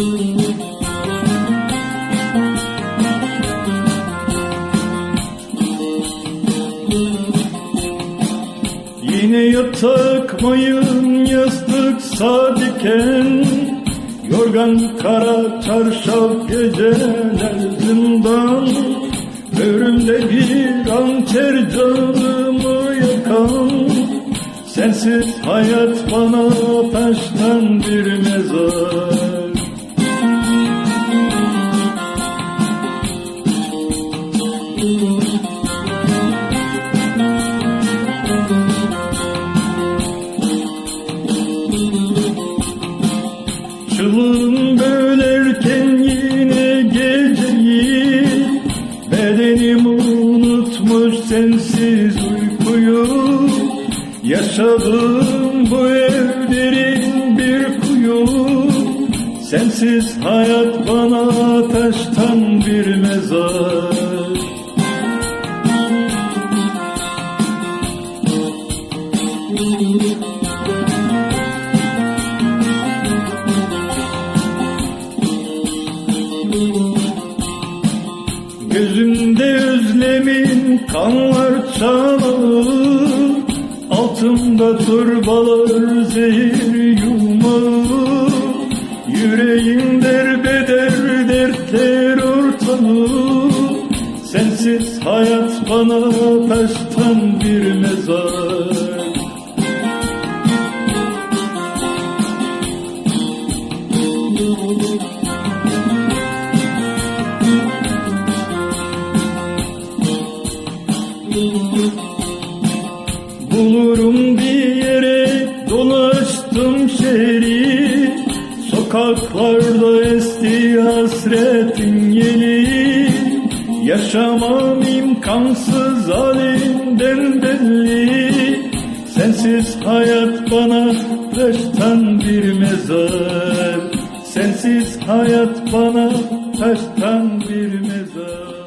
Yine yatak mayın yastık sadiken. Yorgan kara çarşaf geceler zindan. Ömrümde bir hançer canımı yakan. Sensiz hayat bana taştan bir mezar. Bölerken yine geceyi Bedenim unutmuş sensiz uykuyu Yaşadığım bu ev derin bir kuyu. Sensiz hayat bana taştan bir mezar kanlar çanağı Altımda turbalar zehir yumağı. Yüreğim derbeder dertler ortağı. Sensiz hayat bana taştan bir mezar Bulurum bir yere dolaştım şehri. Sokaklarda esti hasretin yeli. Yaşamam imkansız halimden belli. Sensiz hayat bana taştan bir mezar. Sensiz hayat bana taştan bir mezar